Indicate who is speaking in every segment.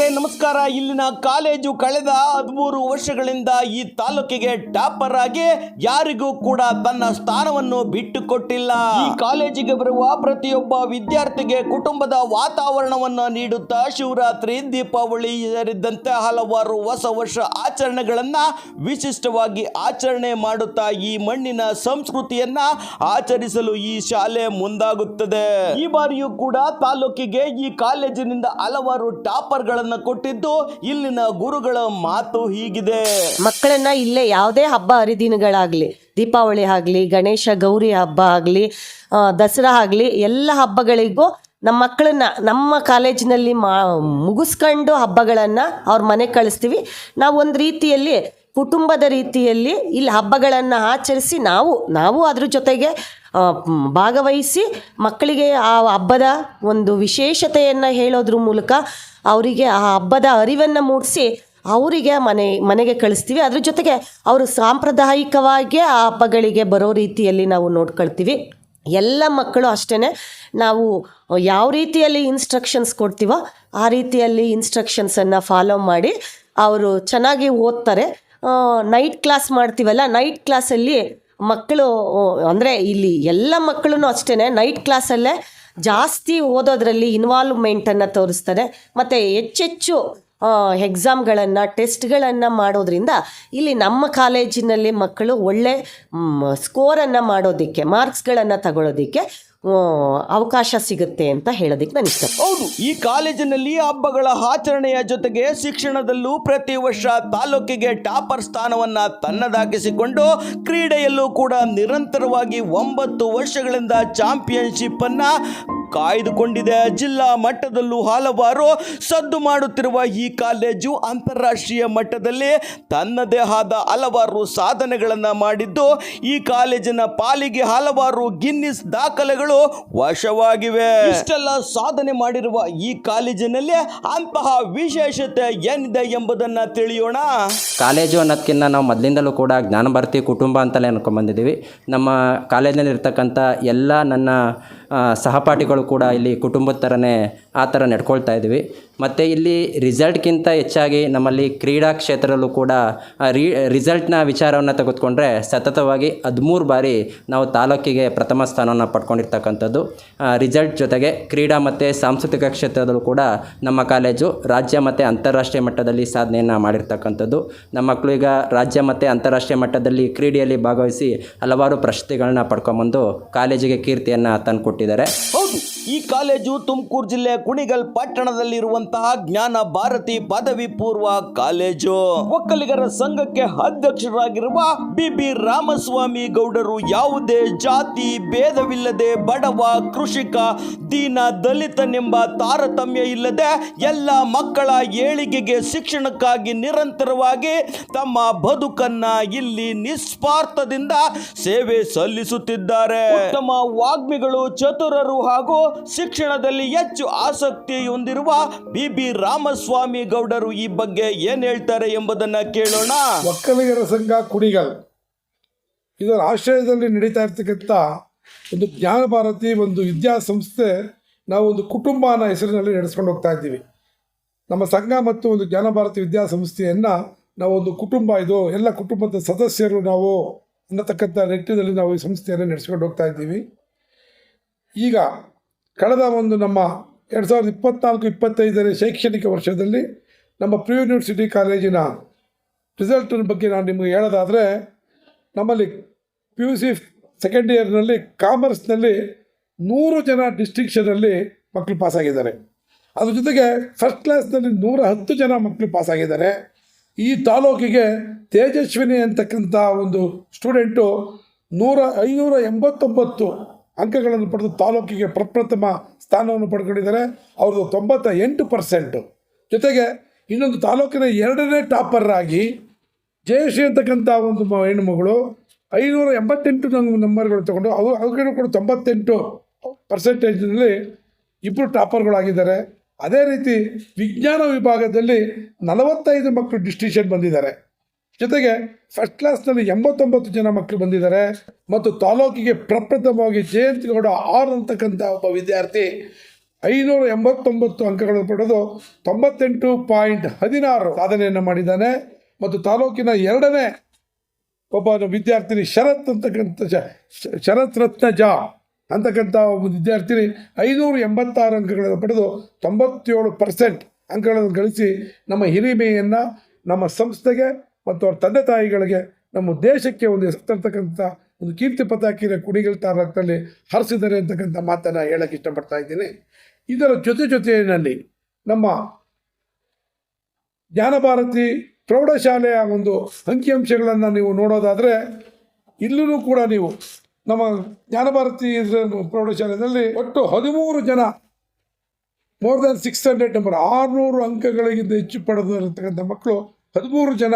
Speaker 1: ವೀಕ್ಷಕರೇ ನಮಸ್ಕಾರ. ಇಲ್ಲಿನ ಕಾಲೇಜು ಕಳೆದ ಹದಿಮೂರು ವರ್ಷಗಳಿಂದ ಈ ತಾಲೂಕಿಗೆ ಟಾಪರ್ ಆಗಿ ಯಾರಿಗೂ ಕೂಡ ತನ್ನ ಸ್ಥಾನವನ್ನು ಬಿಟ್ಟುಕೊಟ್ಟಿಲ್ಲ. ಈ ಕಾಲೇಜಿಗೆ ಬರುವ ಪ್ರತಿಯೊಬ್ಬ ವಿದ್ಯಾರ್ಥಿಗೆ ಕುಟುಂಬದ ವಾತಾವರಣವನ್ನು ನೀಡುತ್ತಾ ಶಿವರಾತ್ರಿ, ದೀಪಾವಳಿ ಸೇರಿದಂತೆ ಹಲವಾರು ಹೊಸ ವರ್ಷ ಆಚರಣೆಗಳನ್ನ ವಿಶಿಷ್ಟವಾಗಿ ಆಚರಣೆ ಮಾಡುತ್ತಾ ಈ ಮಣ್ಣಿನ ಸಂಸ್ಕೃತಿಯನ್ನ ಆಚರಿಸಲು ಈ ಶಾಲೆ ಮುಂದಾಗುತ್ತದೆ. ಈ ಬಾರಿಯೂ ಕೂಡ ತಾಲೂಕಿಗೆ ಈ ಕಾಲೇಜಿನಿಂದ ಹಲವಾರು ಟಾಪರ್ಗಳನ್ನ ಕೊಟ್ಟಿದ್ದು ಇಲ್ಲಿನ ಗುರುಗಳ ಮಾತು ಹೀಗಿದೆ.
Speaker 2: ಮಕ್ಕಳನ್ನ ಇಲ್ಲೇ ಯಾವುದೇ ಹಬ್ಬ ಹರಿದಿನಗಳಾಗಲಿ, ದೀಪಾವಳಿ ಆಗಲಿ, ಗಣೇಶ ಗೌರಿ ಹಬ್ಬ ಆಗಲಿ ದಸರಾ ಆಗಲಿ, ಎಲ್ಲ ಹಬ್ಬಗಳಿಗೂ ನಮ್ಮ ಮಕ್ಕಳನ್ನ ನಮ್ಮ ಕಾಲೇಜಿನಲ್ಲಿ ಮಾ, ಮುಗಿಸ್ಕೊಂಡು ಹಬ್ಬಗಳನ್ನು ಅವ್ರ ಮನೆಗೆ ಕಳಿಸ್ತೀವಿ. ನಾವು ಒಂದು ರೀತಿಯಲ್ಲಿ ಕುಟುಂಬದ ರೀತಿಯಲ್ಲಿ ಇಲ್ಲಿ ಹಬ್ಬಗಳನ್ನು ಆಚರಿಸಿ ನಾವು ನಾವು ಅದ್ರ ಜೊತೆಗೆ ಭಾಗವಹಿಸಿ ಮಕ್ಕಳಿಗೆ ಆ ಹಬ್ಬದ ಒಂದು ವಿಶೇಷತೆಯನ್ನು ಹೇಳೋದ್ರ ಮೂಲಕ ಅವರಿಗೆ ಆ ಹಬ್ಬದ ಅರಿವನ್ನು ಮೂಡಿಸಿ ಅವರಿಗೆ ಮನೆ, ಮನೆಗೆ ಕಳಿಸ್ತೀವಿ. ಅದ್ರ ಜೊತೆಗೆ ಅವರು ಸಾಂಪ್ರದಾಯಿಕವಾಗಿ ಆ ಹಬ್ಬಗಳಿಗೆ ಬರೋ ರೀತಿಯಲ್ಲಿ ನಾವು ನೋಡ್ಕೊಳ್ತೀವಿ. ಎಲ್ಲ ಮಕ್ಕಳು ಅಷ್ಟೇ ನಾವು ಯಾವ ರೀತಿಯಲ್ಲಿ ಇನ್ಸ್ಟ್ರಕ್ಷನ್ಸ್ ಕೊಡ್ತೀವೋ ಆ ರೀತಿಯಲ್ಲಿ ಇನ್ಸ್ಟ್ರಕ್ಷನ್ಸನ್ನು ಫಾಲೋ ಮಾಡಿ ಅವರು ಚೆನ್ನಾಗಿ ಓದ್ತಾರೆ. ನೈಟ್ ಕ್ಲಾಸ್ ಮಾಡ್ತೀವಲ್ಲ ನೈಟ್ ಕ್ಲಾಸಲ್ಲಿ ಮಕ್ಕಳು ಅಂದರೆ ಇಲ್ಲಿ ಎಲ್ಲ ಮಕ್ಕಳು ಅಷ್ಟೇ ನೈಟ್ ಕ್ಲಾಸಲ್ಲೇ ಜಾಸ್ತಿ ಓದೋದ್ರಲ್ಲಿ ಇನ್ವಾಲ್ವ್ಮೆಂಟನ್ನು ತೋರಿಸ್ತಾರೆ. ಮತ್ತು ಹೆಚ್ಚೆಚ್ಚು ಎಕ್ಸಾಮ್ಗಳನ್ನು ಟೆಸ್ಟ್ಗಳನ್ನು ಮಾಡೋದ್ರಿಂದ ಇಲ್ಲಿ ನಮ್ಮ ಕಾಲೇಜಿನಲ್ಲಿ ಮಕ್ಕಳು ಒಳ್ಳೆ ಸ್ಕೋರನ್ನು ಮಾಡೋದಕ್ಕೆ ಮಾರ್ಕ್ಸ್ಗಳನ್ನು ತಗೊಳ್ಳೋದಕ್ಕೆ ಅವಕಾಶ ಸಿಗುತ್ತೆ ಅಂತ ಹೇಳೋದಕ್ಕೆ ನಾನು ಇಷ್ಟ.
Speaker 1: ಹೌದು, ಈ ಕಾಲೇಜಿನಲ್ಲಿ ಹಬ್ಬಗಳ ಆಚರಣೆಯ ಜೊತೆಗೆ ಶಿಕ್ಷಣದಲ್ಲೂ ಪ್ರತಿ ವರ್ಷ ತಾಲೂಕಿಗೆ ಟಾಪರ್ ಸ್ಥಾನವನ್ನ ತನ್ನದಾಗಿಸಿಕೊಂಡು ಕ್ರೀಡೆಯಲ್ಲೂ ಕೂಡ ನಿರಂತರವಾಗಿ ಒಂಬತ್ತು ವರ್ಷಗಳಿಂದ ಚಾಂಪಿಯನ್ಶಿಪ್ ಅನ್ನ ಕಾಯ್ದುಕೊಂಡಿದೆ. ಜಿಲ್ಲಾ ಮಟ್ಟದಲ್ಲೂ ಹಲವಾರು ಸದ್ದು ಮಾಡುತ್ತಿರುವ ಈ ಕಾಲೇಜು ಅಂತಾರಾಷ್ಟ್ರೀಯ ಮಟ್ಟದಲ್ಲಿ ತನ್ನದೇ ಆದ ಹಲವಾರು ಸಾಧನೆಗಳನ್ನು ಮಾಡಿದ್ದು, ಈ ಕಾಲೇಜಿನ ಪಾಲಿಗೆ ಹಲವಾರು ಗಿನ್ನಿಸ್ ದಾಖಲೆಗಳು ವಶವಾಗಿವೆ. ಇಷ್ಟೆಲ್ಲ ಸಾಧನೆ ಮಾಡಿರುವ ಈ ಕಾಲೇಜಿನಲ್ಲಿ ಅಂತಹ ವಿಶೇಷತೆ ಏನಿದೆ ಎಂಬುದನ್ನ ತಿಳಿಯೋಣ.
Speaker 3: ಕಾಲೇಜು ಅನ್ನೋದಕ್ಕಿಂತ ನಾವು ಮೊದಲಿಂದಲೂ ಕೂಡ ಜ್ಞಾನಭಾರತಿ ಕುಟುಂಬ ಅಂತಲೇ ಅನ್ಕೊಂಡ್ಬಂದಿದ್ದೀವಿ ನಮ್ಮ ಕಾಲೇಜಿನಲ್ಲಿ ಇರ್ತಕ್ಕಂಥ ಎಲ್ಲ ನನ್ನ ಸಹಪಾಠಿಗಳು ಕೂಡ ಇಲ್ಲಿ ಕುಟುಂಬದ ಥರನೇ ಆ ಥರ ನಡ್ಕೊಳ್ತಾ ಇದ್ದೀವಿ ಮತ್ತು ಇಲ್ಲಿ ರಿಸಲ್ಟ್ಗಿಂತ ಹೆಚ್ಚಾಗಿ ನಮ್ಮಲ್ಲಿ ಕ್ರೀಡಾ ಕ್ಷೇತ್ರದಲ್ಲೂ ಕೂಡ ರಿ ರಿಸಲ್ಟ್ನ ವಿಚಾರವನ್ನು ತೆಗೆದುಕೊಂಡ್ರೆ ಸತತವಾಗಿ ಹದಿಮೂರು ಬಾರಿ ನಾವು ತಾಲೂಕಿಗೆ ಪ್ರಥಮ ಸ್ಥಾನವನ್ನು ಪಡ್ಕೊಂಡಿರ್ತಕ್ಕಂಥದ್ದು. ರಿಸಲ್ಟ್ ಜೊತೆಗೆ ಕ್ರೀಡಾ ಮತ್ತು ಸಾಂಸ್ಕೃತಿಕ ಕ್ಷೇತ್ರದಲ್ಲೂ ಕೂಡ ನಮ್ಮ ಕಾಲೇಜು ರಾಜ್ಯ ಮತ್ತು ಅಂತಾರಾಷ್ಟ್ರೀಯ ಮಟ್ಟದಲ್ಲಿ ಸಾಧನೆಯನ್ನು ಮಾಡಿರ್ತಕ್ಕಂಥದ್ದು. ನಮ್ಮ ಮಕ್ಕಳು ಈಗ ರಾಜ್ಯ ಮತ್ತು ಅಂತಾರಾಷ್ಟ್ರೀಯ ಮಟ್ಟದಲ್ಲಿ ಕ್ರೀಡೆಯಲ್ಲಿ ಭಾಗವಹಿಸಿ ಹಲವಾರು ಪ್ರಶಸ್ತಿಗಳನ್ನ ಪಡ್ಕೊಂಬಂದು ಕಾಲೇಜಿಗೆ ಕೀರ್ತಿಯನ್ನು ತಂದುಕೊಟ್ಟಿದ್ದಾರೆ
Speaker 1: ಹೌದು ಈ ಕಾಲೇಜು ತುಮಕೂರು ಜಿಲ್ಲೆ ಕುಣಿಗಲ್ ಪಟ್ಟಣದಲ್ಲಿರುವಂತಹ ಜ್ಞಾನ ಭಾರತಿ ಪದವಿ ಪೂರ್ವ ಕಾಲೇಜು. ಒಕ್ಕಲಿಗರ ಸಂಘಕ್ಕೆ ಅಧ್ಯಕ್ಷರಾಗಿರುವ ಬಿ ಬಿ ರಾಮಸ್ವಾಮಿ ಗೌಡರು ಯಾವುದೇ ಜಾತಿ ಭೇದವಿಲ್ಲದೆ ಬಡವ, ಕೃಷಿಕ, ದೀನ, ದಲಿತನೆಂಬ ತಾರತಮ್ಯ ಇಲ್ಲದೆ ಎಲ್ಲ ಮಕ್ಕಳ ಏಳಿಗೆಗೆ ಶಿಕ್ಷಣಕ್ಕಾಗಿ ನಿರಂತರವಾಗಿ ತಮ್ಮ ಬದುಕನ್ನ ಇಲ್ಲಿ ನಿಸ್ವಾರ್ಥದಿಂದ ಸೇವೆ ಸಲ್ಲಿಸುತ್ತಿದ್ದಾರೆ. ಉತ್ತಮ ವಾಗ್ಮಿಗಳು, ಚತುರರು ಹಾಗೂ ಶಿಕ್ಷಣದಲ್ಲಿ ಹೆಚ್ಚು ಆಸಕ್ತಿ ಹೊಂದಿರುವ ಬಿ ಬಿ ರಾಮಸ್ವಾಮಿ ಗೌಡರು ಈ ಬಗ್ಗೆ ಏನ್ ಹೇಳ್ತಾರೆ ಎಂಬುದನ್ನ ಕೇಳೋಣ.
Speaker 4: ಒಕ್ಕಲಿಗರ ಸಂಘ ಕುಣಿಗಲ್. ಇದರ ಆಶ್ರಯದಲ್ಲಿ ನಡೀತಾ ಇರ್ತಕ್ಕಂಥ ಒಂದು ಜ್ಞಾನ ಭಾರತಿ, ಒಂದು ವಿದ್ಯಾಸಂಸ್ಥೆ, ನಾವು ಒಂದು ಕುಟುಂಬ ಅನ್ನೋ ಹೆಸರಿನಲ್ಲಿ ನಡೆಸ್ಕೊಂಡು ಹೋಗ್ತಾ ಇದ್ದೀವಿ. ನಮ್ಮ ಸಂಘ ಮತ್ತು ಒಂದು ಜ್ಞಾನ ಭಾರತಿ ವಿದ್ಯಾಸಂಸ್ಥೆಯನ್ನು ನಾವು ಒಂದು ಕುಟುಂಬ, ಇದು ಎಲ್ಲ ಕುಟುಂಬದ ಸದಸ್ಯರು ನಾವು ಅನ್ನತಕ್ಕಂಥ ನೆಟ್ಟಿನಲ್ಲಿ ನಾವು ಈ ಸಂಸ್ಥೆಯನ್ನು ನಡೆಸ್ಕೊಂಡು ಹೋಗ್ತಾ ಇದ್ದೀವಿ. ಈಗ ಕಳೆದ ಒಂದು ನಮ್ಮ ಎರಡು ಸಾವಿರದ ಇಪ್ಪತ್ನಾಲ್ಕು, ಇಪ್ಪತ್ತೈದನೇ ಶೈಕ್ಷಣಿಕ ವರ್ಷದಲ್ಲಿ ನಮ್ಮ ಪ್ರಿ ಯೂನಿವರ್ಸಿಟಿ ಕಾಲೇಜಿನ ರಿಸಲ್ಟಿನ ಬಗ್ಗೆ ನಾನು ನಿಮಗೆ ಹೇಳೋದಾದರೆ, ನಮ್ಮಲ್ಲಿ ಪಿ ಯು ಸಿ ಸೆಕೆಂಡ್ ಇಯರ್ನಲ್ಲಿ ಕಾಮರ್ಸ್ನಲ್ಲಿ ನೂರು ಜನ ಡಿಸ್ಟಿಂಕ್ಷನಲ್ಲಿ ಮಕ್ಕಳು ಪಾಸಾಗಿದ್ದಾರೆ ಅದ್ರ ಜೊತೆಗೆ ಫಸ್ಟ್ ಕ್ಲಾಸ್ನಲ್ಲಿ ನೂರ ಹತ್ತು ಜನ ಮಕ್ಕಳು ಪಾಸಾಗಿದ್ದಾರೆ ಈ ತಾಲೂಕಿಗೆ ತೇಜಸ್ವಿನಿ ಅಂತಕ್ಕಂಥ ಒಂದು ಸ್ಟೂಡೆಂಟು ನೂರ ಐನೂರ ಎಂಬತ್ತೊಂಬತ್ತು ಅಂಕಗಳನ್ನು ಪಡೆದು ತಾಲೂಕಿಗೆ ಪ್ರಪ್ರಥಮ ಸ್ಥಾನವನ್ನು ಪಡ್ಕೊಂಡಿದ್ದಾರೆ. ಅವ್ರದ್ದು ತೊಂಬತ್ತ ಎಂಟು ಪರ್ಸೆಂಟು ಜೊತೆಗೆ ಇನ್ನೊಂದು ತಾಲೂಕಿನ ಎರಡನೇ ಟಾಪರ್ ಆಗಿ ಜಯಶ್ರೀ ಅಂತಕ್ಕಂಥ ಒಂದು ಹೆಣ್ಣುಮಗಳು ಐನೂರ ಎಂಬತ್ತೆಂಟು ನಂಗೆ ನಂಬರ್ಗಳು ತಗೊಂಡು ಅವು ಅವ್ರಿಗೂ ಕೂಡ ತೊಂಬತ್ತೆಂಟು ಪರ್ಸೆಂಟೇಜ್ನಲ್ಲಿ ಇಬ್ಬರು ಟಾಪರ್ಗಳಾಗಿದ್ದಾರೆ. ಅದೇ ರೀತಿ ವಿಜ್ಞಾನ ವಿಭಾಗದಲ್ಲಿ ನಲವತ್ತೈದು ಮಕ್ಕಳು ಡಿಸ್ಟಿಷನ್ ಬಂದಿದ್ದಾರೆ. ಜೊತೆಗೆ ಫಸ್ಟ್ ಕ್ಲಾಸ್ನಲ್ಲಿ ಎಂಬತ್ತೊಂಬತ್ತು ಜನ ಮಕ್ಕಳು ಬಂದಿದ್ದಾರೆ. ಮತ್ತು ತಾಲೂಕಿಗೆ ಪ್ರಪ್ರಥಮವಾಗಿ ಜಯಂತಿಗೌಡ ಆರ್ ಅಂತಕ್ಕಂಥ ಒಬ್ಬ ವಿದ್ಯಾರ್ಥಿ ಐನೂರ ಎಂಬತ್ತೊಂಬತ್ತು ಅಂಕಗಳನ್ನು ಪಡೆದು ತೊಂಬತ್ತೆಂಟು ಪಾಯಿಂಟ್ ಹದಿನಾರು ಸಾಧನೆಯನ್ನು ಮಾಡಿದ್ದಾನೆ. ಮತ್ತು ತಾಲೂಕಿನ ಎರಡನೇ ಒಬ್ಬ ವಿದ್ಯಾರ್ಥಿನಿ ಶರತ್ ಅಂತಕ್ಕಂಥ ಶರತ್ ರತ್ನ ಜಾ ಅಂತಕ್ಕಂಥ ಒಬ್ಬ ವಿದ್ಯಾರ್ಥಿನಿ ಐನೂರ ಎಂಬತ್ತಾರು ಅಂಕಗಳನ್ನು ಪಡೆದು ತೊಂಬತ್ತೇಳು ಪರ್ಸೆಂಟ್ ಅಂಕಗಳನ್ನು ಗಳಿಸಿ ನಮ್ಮ ಹಿರಿಮೆಯನ್ನು ನಮ್ಮ ಸಂಸ್ಥೆಗೆ ಮತ್ತು ಅವ್ರ ತಂದೆ ತಾಯಿಗಳಿಗೆ ನಮ್ಮ ದೇಶಕ್ಕೆ ಒಂದು ಹೆಸರ್ತಕ್ಕಂಥ ಒಂದು ಕೀರ್ತಿ ಪತಾಕಿನ ಕುಣಿಗಲ್ ತಾರಕದಲ್ಲಿ ಹರಿಸಿದ್ದಾರೆ ಅಂತಕ್ಕಂಥ ಮಾತನ್ನು ಹೇಳಕ್ಕೆ ಇಷ್ಟಪಡ್ತಾ ಇದ್ದೀನಿ. ಇದರ ಜೊತೆ ಜೊತೆಯಲ್ಲಿ ನಮ್ಮ ಜ್ಞಾನಭಾರತಿ ಪ್ರೌಢಶಾಲೆಯ ಒಂದು ಅಂಕಿಅಂಶಗಳನ್ನು ನೀವು ನೋಡೋದಾದರೆ ಇಲ್ಲೂ ಕೂಡ ನೀವು ನಮ್ಮ ಜ್ಞಾನಭಾರತಿ ಪ್ರೌಢಶಾಲೆಯಲ್ಲಿ ಒಟ್ಟು ಹದಿಮೂರು ಜನ more than six hundred number ಆರುನೂರು ಅಂಕಗಳಿಗಿಂತ ಹೆಚ್ಚು ಪಡೆದಿರತಕ್ಕಂಥ ಮಕ್ಕಳು ಹದಿಮೂರು ಜನ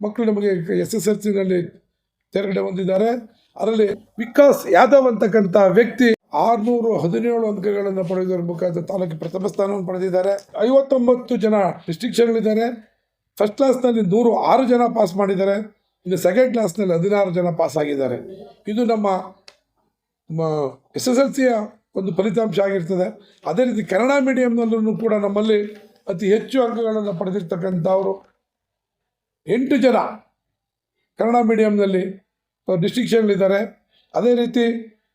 Speaker 4: ಮಕ್ಕಳು ನಮಗೆ ಎಸ್ ಎಸ್ ಎಲ್ ಸಿನಲ್ಲಿ ತೆರಗಡೆ ಹೊಂದಿದ್ದಾರೆ. ಅದರಲ್ಲಿ ವಿಕಾಸ್ ಯಾದವ್ ಅಂತಕ್ಕಂಥ ವ್ಯಕ್ತಿ ಆರುನೂರು ಹದಿನೇಳು ಅಂಕಗಳನ್ನು ಪಡೆಯುವುದರ ಮುಖಾಂತರ ತಾಲೂಕು ಪ್ರಥಮ ಸ್ಥಾನವನ್ನು ಪಡೆದಿದ್ದಾರೆ. ಐವತ್ತೊಂಬತ್ತು ಜನ ಡಿಸ್ಟಿಂಕ್ಷನ್ಗಳಿದ್ದಾರೆ ಫಸ್ಟ್ ಕ್ಲಾಸ್ನಲ್ಲಿ ನೂರು ಆರು ಜನ ಪಾಸ್ ಮಾಡಿದ್ದಾರೆ. ಇನ್ನು ಸೆಕೆಂಡ್ ಕ್ಲಾಸ್ನಲ್ಲಿ ಹದಿನಾರು ಜನ ಪಾಸ್ ಆಗಿದ್ದಾರೆ. ಇದು ನಮ್ಮ ಎಸ್ ಎಸ್ ಎಲ್ ಸಿಯ ಒಂದು ಫಲಿತಾಂಶ ಆಗಿರ್ತದೆ. ಅದೇ ರೀತಿ ಕನ್ನಡ ಮೀಡಿಯಂನಲ್ಲೂ ಕೂಡ ನಮ್ಮಲ್ಲಿ ಅತಿ ಹೆಚ್ಚು ಅಂಕಗಳನ್ನು ಪಡೆದಿರ್ತಕ್ಕಂಥವರು ಎಂಟು ಜನ ಕನ್ನಡ ಮೀಡಿಯಂನಲ್ಲಿ ಡಿಸ್ಟಿಂಕ್ಷನ್ಗಳಿದ್ದಾರೆ ಅದೇ ರೀತಿ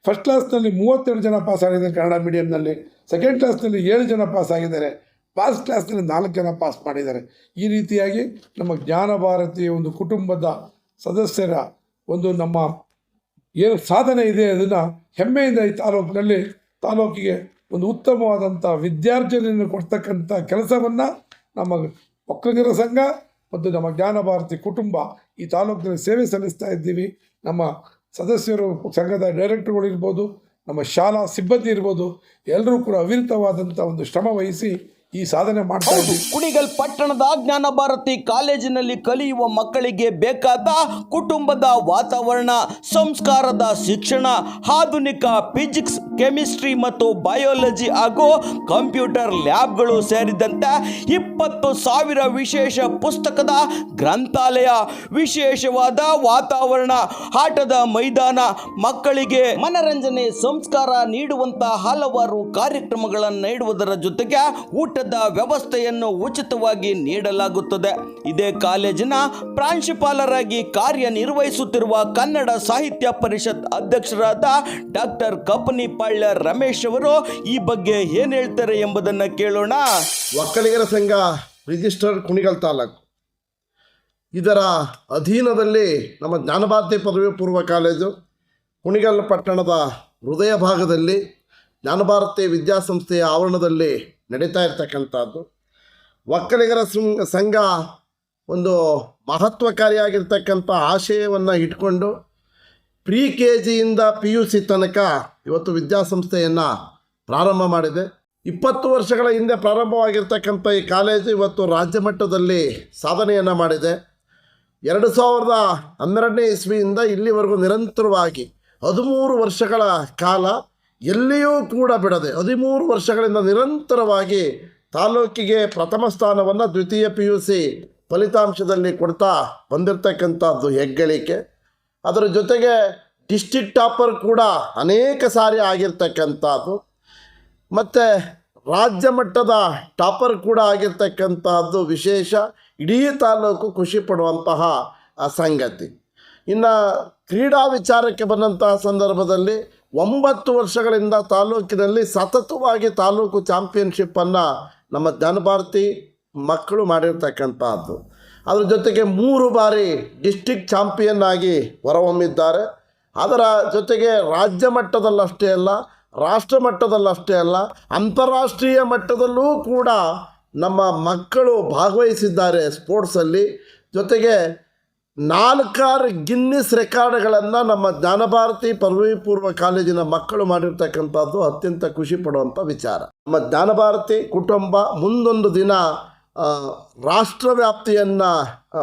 Speaker 4: ಫಸ್ಟ್ ಕ್ಲಾಸ್ನಲ್ಲಿ ಮೂವತ್ತೆರಡು ಜನ ಪಾಸ್ ಆಗಿದ್ದಾರೆ ಕನ್ನಡ ಮೀಡಿಯಂನಲ್ಲಿ ಸೆಕೆಂಡ್ ಕ್ಲಾಸ್ನಲ್ಲಿ ಏಳು ಜನ ಪಾಸ್ ಆಗಿದ್ದಾರೆ. ಫಸ್ಟ್ ಕ್ಲಾಸ್ನಲ್ಲಿ ನಾಲ್ಕು ಜನ ಪಾಸ್ ಮಾಡಿದ್ದಾರೆ. ಈ ರೀತಿಯಾಗಿ ನಮ್ಮ ಜ್ಞಾನ ಭಾರತೀಯ ಒಂದು ಕುಟುಂಬದ ಸದಸ್ಯರ ಒಂದು ನಮ್ಮ ಏನು ಸಾಧನೆ ಇದೆ ಅದನ್ನು ಹೆಮ್ಮೆಯಿಂದ ಈ ತಾಲೂಕಿನಲ್ಲಿ ತಾಲೂಕಿಗೆ ಒಂದು ಉತ್ತಮವಾದಂಥ ವಿದ್ಯಾರ್ಜನೆಯನ್ನು ಕೊಡ್ತಕ್ಕಂಥ ಕೆಲಸವನ್ನು ನಮ್ಮ ಒಕ್ಕಲಿಗರ ಸಂಘ ಮತ್ತು ನಮ್ಮ ಜ್ಞಾನ ಭಾರತಿ ಕುಟುಂಬ ಈ ತಾಲೂಕಿನಲ್ಲಿ ಸೇವೆ ಸಲ್ಲಿಸ್ತಾ ಇದ್ದೀವಿ. ನಮ್ಮ ಸದಸ್ಯರು ಸಂಘದ ಡೈರೆಕ್ಟರ್ಗಳು ಇರ್ಬೋದು, ನಮ್ಮ ಶಾಲಾ ಸಿಬ್ಬಂದಿ ಇರ್ಬೋದು, ಎಲ್ಲರೂ ಕೂಡ ಅವಿರತವಾದಂಥ ಒಂದು ಶ್ರಮ ವಹಿಸಿ ಈ ಸಾಧನೆ ಮಾಡ್ತಾ
Speaker 1: ಹೌದು ಕುಣಿಗಲ್ ಪಟ್ಟಣದ ಜ್ಞಾನ ಭಾರತಿ ಕಾಲೇಜಿನಲ್ಲಿ ಕಲಿಯುವ ಮಕ್ಕಳಿಗೆ ಬೇಕಾದ ಕುಟುಂಬದ ವಾತಾವರಣ ಸಂಸ್ಕಾರದ ಶಿಕ್ಷಣ ಆಧುನಿಕ ಫಿಸಿಕ್ಸ್ ಕೆಮಿಸ್ಟ್ರಿ ಮತ್ತು ಬಯೋಲಜಿ ಹಾಗೂ ಕಂಪ್ಯೂಟರ್ ಲ್ಯಾಬ್ಗಳು ಸೇರಿದಂತೆ ಇಪ್ಪತ್ತು ಸಾವಿರ ವಿಶೇಷ ಪುಸ್ತಕದ ಗ್ರಂಥಾಲಯ ವಿಶೇಷವಾದ ವಾತಾವರಣ ಆಟದ ಮೈದಾನ ಮಕ್ಕಳಿಗೆ ಮನರಂಜನೆ ಸಂಸ್ಕಾರ ನೀಡುವಂತಹ ಹಲವಾರು ಕಾರ್ಯಕ್ರಮಗಳನ್ನು ನೀಡುವುದರ ಜೊತೆಗೆ ಊಟದ ವ್ಯವಸ್ಥೆಯನ್ನು ಉಚಿತವಾಗಿ ನೀಡಲಾಗುತ್ತದೆ. ಇದೇ ಕಾಲೇಜಿನ ಪ್ರಾಂಶುಪಾಲರಾಗಿ ಕಾರ್ಯನಿರ್ವಹಿಸುತ್ತಿರುವ ಕನ್ನಡ ಸಾಹಿತ್ಯ ಪರಿಷತ್ ಅಧ್ಯಕ್ಷರಾದ ಡಾಕ್ಟರ್ ಕಪನಿಪಾಳ್ಯ ರಮೇಶ್ ಅವರು ಈ ಬಗ್ಗೆ ಏನ್ ಹೇಳ್ತಾರೆ ಎಂಬುದನ್ನು ಕೇಳೋಣ.
Speaker 5: ಒಕ್ಕಲಿಗರ ಸಂಘ ರಿಜಿಸ್ಟರ್ ಕುಣಿಗಲ್ ತಾಲೂಕು. ಇದರ ಅಧೀನದಲ್ಲಿ ನಮ್ಮ ಜ್ಞಾನಭಾರತಿ ಪದವಿ ಪೂರ್ವ ಕಾಲೇಜು ಕುಣಿಗಲ್ ಪಟ್ಟಣದ ಹೃದಯ ಭಾಗದಲ್ಲಿ ಜ್ಞಾನಭಾರತಿ ವಿದ್ಯಾಸಂಸ್ಥೆಯ ಆವರಣದಲ್ಲಿ ನಡೀತಾ ಇರ್ತಕ್ಕಂಥದ್ದು. ಒಕ್ಕಲಿಗರ ಸಂಘ ಒಂದು ಮಹತ್ವಕಾರಿಯಾಗಿರ್ತಕ್ಕಂಥ ಆಶಯವನ್ನು ಇಟ್ಕೊಂಡು ಪ್ರಿ ಕೆ ಜಿಯಿಂದ ಪಿ ಯು ಸಿ ತನಕ ಇವತ್ತು ವಿದ್ಯಾಸಂಸ್ಥೆಯನ್ನು ಪ್ರಾರಂಭ ಮಾಡಿದೆ. ಇಪ್ಪತ್ತು ವರ್ಷಗಳ ಹಿಂದೆ ಪ್ರಾರಂಭವಾಗಿರ್ತಕ್ಕಂಥ ಈ ಕಾಲೇಜು ಇವತ್ತು ರಾಜ್ಯ ಮಟ್ಟದಲ್ಲಿ ಸಾಧನೆಯನ್ನು ಮಾಡಿದೆ. ಎರಡು ಸಾವಿರದ ಹನ್ನೆರಡನೇ ಇಸ್ವಿಯಿಂದ ಇಲ್ಲಿವರೆಗೂ ನಿರಂತರವಾಗಿ ಹದಿಮೂರು ವರ್ಷಗಳ ಕಾಲ ಎಲ್ಲಿಯೂ ಕೂಡ ಬಿಡದೆ ಹದಿಮೂರು ವರ್ಷಗಳಿಂದ ನಿರಂತರವಾಗಿ ತಾಲೂಕಿಗೆ ಪ್ರಥಮ ಸ್ಥಾನವನ್ನು ದ್ವಿತೀಯ ಪಿ ಯು ಸಿ ಫಲಿತಾಂಶದಲ್ಲಿ ಕೊಡ್ತಾ ಬಂದಿರತಕ್ಕಂಥದ್ದು ಹೆಗ್ಗಳಿಕೆ. ಅದರ ಜೊತೆಗೆ ಡಿಸ್ಟಿಕ್ ಟಾಪರ್ ಕೂಡ ಅನೇಕ ಸಾರಿ ಆಗಿರ್ತಕ್ಕಂಥದ್ದು. ಮತ್ತು ರಾಜ್ಯ ಮಟ್ಟದ ಟಾಪರ್ ಕೂಡ ಆಗಿರ್ತಕ್ಕಂಥದ್ದು ವಿಶೇಷ. ಇಡೀ ತಾಲೂಕು ಖುಷಿ ಪಡುವಂತಹ ಸಂಗತಿ. ಇನ್ನು ಕ್ರೀಡಾ ವಿಚಾರಕ್ಕೆ ಬಂದಂತಹ ಸಂದರ್ಭದಲ್ಲಿ ಒಂಬತ್ತು ವರ್ಷಗಳಿಂದ ತಾಲೂಕಿನಲ್ಲಿ ಸತತವಾಗಿ ತಾಲೂಕು ಚಾಂಪಿಯನ್ಶಿಪ್ಪನ್ನು ನಮ್ಮ ಜ್ಞಾನಭಾರತಿ ಮಕ್ಕಳು ಮಾಡಿರ್ತಕ್ಕಂಥದ್ದು. ಅದ್ರ ಜೊತೆಗೆ ಮೂರು ಬಾರಿ ಡಿಸ್ಟಿಕ್ ಚಾಂಪಿಯನ್ ಆಗಿ ಹೊರಹೊಮ್ಮಿದ್ದಾರೆ. ಅದರ ಜೊತೆಗೆ ರಾಜ್ಯ ಮಟ್ಟದಲ್ಲಷ್ಟೇ ಅಲ್ಲ, ರಾಷ್ಟ್ರ ಮಟ್ಟದಲ್ಲಷ್ಟೇ ಅಲ್ಲ, ಅಂತಾರಾಷ್ಟ್ರೀಯ ಮಟ್ಟದಲ್ಲೂ ಕೂಡ ನಮ್ಮ ಮಕ್ಕಳು ಭಾಗವಹಿಸಿದ್ದಾರೆ ಸ್ಪೋರ್ಟ್ಸಲ್ಲಿ ಜೊತೆಗೆ ನಾಲ್ಕಾರು ಗಿನ್ನಿಸ್ ರೆಕಾರ್ಡ್ಗಳನ್ನು ನಮ್ಮ ಜ್ಞಾನಭಾರತಿ ಪದವಿ ಪೂರ್ವ ಕಾಲೇಜಿನ ಮಕ್ಕಳು ಮಾಡಿರ್ತಕ್ಕಂಥದ್ದು ಅತ್ಯಂತ ಖುಷಿ ಪಡುವಂಥ ವಿಚಾರ. ನಮ್ಮ ಜ್ಞಾನಭಾರತಿ ಕುಟುಂಬ ಮುಂದೊಂದು ದಿನ ರಾಷ್ಟ್ರವ್ಯಾಪ್ತಿಯನ್ನು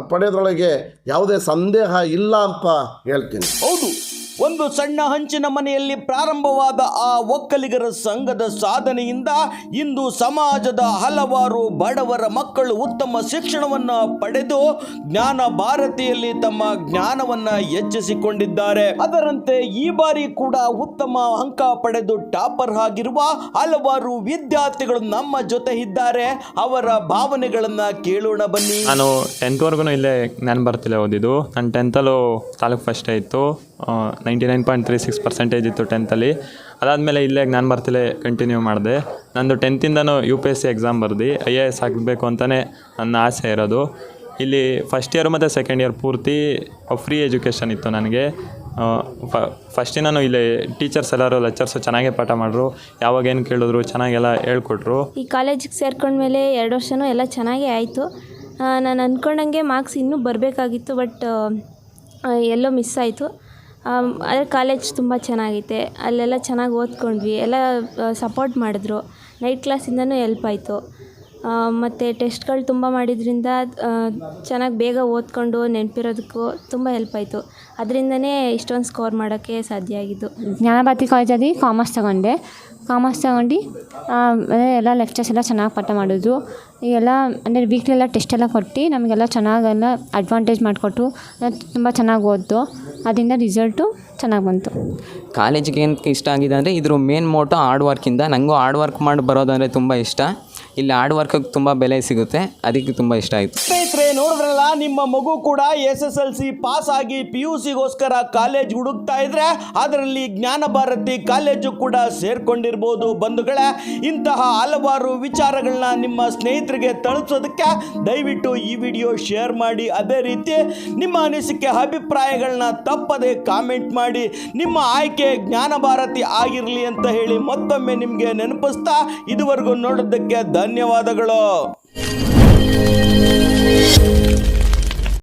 Speaker 5: ಪಡೆದೊಳಗೆ ಯಾವುದೇ ಸಂದೇಹ ಇಲ್ಲ ಅಂತ ಹೇಳ್ತೀನಿ.
Speaker 1: ಹೌದು. ಒಂದು ಸಣ್ಣ ಹಂಚಿನ ಮನೆಯಲ್ಲಿ ಪ್ರಾರಂಭವಾದ ಆ ಒಕ್ಕಲಿಗರ ಸಂಘದ ಸಾಧನೆಯಿಂದ ಇಂದು ಸಮಾಜದ ಹಲವಾರು ಬಡವರ ಮಕ್ಕಳು ಉತ್ತಮ ಶಿಕ್ಷಣವನ್ನು ಪಡೆದು ಜ್ಞಾನ ಭಾರತಿಯಲ್ಲಿ ತಮ್ಮ ಜ್ಞಾನವನ್ನು ಹೆಚ್ಚಿಸಿಕೊಂಡಿದ್ದಾರೆ. ಅದರಂತೆ ಈ ಬಾರಿ ಕೂಡ ಉತ್ತಮ ಅಂಕ ಪಡೆದು ಟಾಪರ್ ಆಗಿರುವ ಹಲವಾರು ವಿದ್ಯಾರ್ಥಿಗಳು ನಮ್ಮ ಜೊತೆ ಇದ್ದಾರೆ ಅವರ ಭಾವನೆಗಳನ್ನ ಕೇಳೋಣ ಬನ್ನಿ.
Speaker 6: ನಾನು ಟೆಂತ್ವರೆಗೂ ಇಲ್ಲೇ ನಾನು ಬರ್ತಿಲ್ಲ ಓದಿದ್ದು. ನಾನು ಟೆಂತಲ್ಲೂ ತಾಲೂಕು ಫಸ್ಟ್ ಇತ್ತು. Ninety nine point three six percentage ಇತ್ತು ಟೆಂತಲ್ಲಿ ಅದಾದಮೇಲೆ ಇಲ್ಲೇ ನಾನು ಬರ್ತಲೆ ಕಂಟಿನ್ಯೂ ಮಾಡಿದೆ. ನಂದು ಟೆಂತಿಂದನೂ U P S C exam ಬರೆದು. ಐ ಎ ಎಸ್ ಆಗಬೇಕು ಅಂತಲೇ ನನ್ನ ಆಸೆ ಇರೋದು. ಇಲ್ಲಿ ಫಸ್ಟ್ ಇಯರ್ ಮತ್ತು ಸೆಕೆಂಡ್ ಇಯರ್ ಪೂರ್ತಿ ಫ್ರೀ ಎಜುಕೇಷನ್ ಇತ್ತು ನನಗೆ. ಫಸ್ಟಿನೂ ಇಲ್ಲಿ ಟೀಚರ್ಸ್ ಎಲ್ಲರೂ ಲೆಕ್ಚರ್ಸು ಚೆನ್ನಾಗೇ ಪಾಠ ಮಾಡಿದ್ರು ಯಾವಾಗ ಏನು ಕೇಳಿದ್ರು ಚೆನ್ನಾಗೆಲ್ಲ ಹೇಳ್ಕೊಟ್ರು.
Speaker 7: ಈ ಕಾಲೇಜಿಗೆ ಸೇರ್ಕೊಂಡ್ಮೇಲೆ ಎರಡು ವರ್ಷವೂ ಎಲ್ಲ ಚೆನ್ನಾಗೇ ಆಯಿತು. ನಾನು ಅಂದ್ಕೊಂಡಂಗೆ ಮಾರ್ಕ್ಸ್ ಇನ್ನೂ ಬರಬೇಕಾಗಿತ್ತು ಬಟ್ ಎಲ್ಲೋ ಮಿಸ್ ಆಯಿತು. ಆದರೆ ಕಾಲೇಜ್ ತುಂಬ ಚೆನ್ನಾಗೈತೆ. ಅಲ್ಲೆಲ್ಲ ಚೆನ್ನಾಗಿ ಓದ್ಕೊಂಡ್ವಿ. ಎಲ್ಲ ಸಪೋರ್ಟ್ ಮಾಡಿದ್ರು. ನೈಟ್ ಕ್ಲಾಸಿಂದನೂ ಎಲ್ಪ್ ಆಯಿತು. ಮತ್ತು ಟೆಸ್ಟ್ಗಳು ತುಂಬ ಮಾಡಿದ್ರಿಂದ ಚೆನ್ನಾಗಿ ಬೇಗ ಓದ್ಕೊಂಡು ನೆನಪಿರೋದಕ್ಕೂ ತುಂಬ ಹೆಲ್ಪ್ ಆಯಿತು. ಅದರಿಂದನೇ ಇಷ್ಟೊಂದು ಸ್ಕೋರ್ ಮಾಡೋಕ್ಕೆ ಸಾಧ್ಯ ಆಗಿದ್ದು.
Speaker 8: ಜ್ಞಾನಭಾರತಿ ಕಾಲೇಜಲ್ಲಿ ಕಾಮರ್ಸ್ ತಗೊಂಡೆ. ಕಾಮರ್ಸ್ ತಗೊಂಡು ಅದೇ ಎಲ್ಲ ಲೆಕ್ಚರ್ಸ್ ಎಲ್ಲ ಚೆನ್ನಾಗಿ ಪಾಠ ಮಾಡಿದ್ರು ಈಗೆಲ್ಲ ಅಂದರೆ ವೀಕ್ಲಿ ಎಲ್ಲ ಟೆಸ್ಟ್ ಎಲ್ಲ ಕೊಟ್ಟು ನಮಗೆಲ್ಲ ಚೆನ್ನಾಗೆಲ್ಲ ಅಡ್ವಾಂಟೇಜ್ ಮಾಡಿಕೊಟ್ಟು ತುಂಬ ಚೆನ್ನಾಗಿ ಓದ್ದು. ಅದರಿಂದ ರಿಸಲ್ಟು ಚೆನ್ನಾಗಿ ಬಂತು.
Speaker 9: ಕಾಲೇಜಿಗೆ ಏನಕ್ಕೆ ಇಷ್ಟ ಆಗಿದೆ ಅಂದರೆ ಇದ್ರ ಮೇನ್ ಮೋಟೋ ಹಾರ್ಡ್ ವರ್ಕಿಂದ ನನಗೂ ಹಾರ್ಡ್ ವರ್ಕ್ ಮಾಡಿ ಬರೋದಂದರೆ ತುಂಬ ಇಷ್ಟ. ಇಲ್ಲಿ ಹಾರ್ಡ್ ವರ್ಕಿಗೆ ತುಂಬ ಬೆಲೆ ಸಿಗುತ್ತೆ. ಅದಕ್ಕೆ ತುಂಬ ಇಷ್ಟ ಆಯಿತು.
Speaker 1: ನೋಡಿದ್ರಲ್ಲ, ನಿಮ್ಮ ಮಗು ಕೂಡ S S L C pass ಆಗಿ ಪಿ ಯು ಸಿಗೋಸ್ಕರ ಕಾಲೇಜ್ ಹುಡುಕ್ತಾ ಇದ್ರೆ, ಅದರಲ್ಲಿ ಜ್ಞಾನ ಭಾರತಿ ಕಾಲೇಜು ಕೂಡ ಸೇರ್ಕೊಂಡಿರ್ಬೋದು ಬಂಧುಗಳೇ. ಇಂತಹ ಹಲವಾರು ವಿಚಾರಗಳನ್ನ ನಿಮ್ಮ ಸ್ನೇಹಿತರಿಗೆ ತಲುಪಿಸೋದಕ್ಕೆ ದಯವಿಟ್ಟು ಈ ವಿಡಿಯೋ ಶೇರ್ ಮಾಡಿ. ಅದೇ ರೀತಿ ನಿಮ್ಮ ಅನಿಸಿಕೆ, ಅಭಿಪ್ರಾಯಗಳನ್ನ ತಪ್ಪದೆ ಕಾಮೆಂಟ್ ಮಾಡಿ. ನಿಮ್ಮ ಆಯ್ಕೆ ಜ್ಞಾನ ಭಾರತಿ ಆಗಿರಲಿ ಅಂತ ಹೇಳಿ ಮತ್ತೊಮ್ಮೆ ನಿಮಗೆ ನೆನಪಿಸ್ತಾ ಇದುವರೆಗೂ ನೋಡೋದಕ್ಕೆ ಧನ್ಯವಾದಗಳು.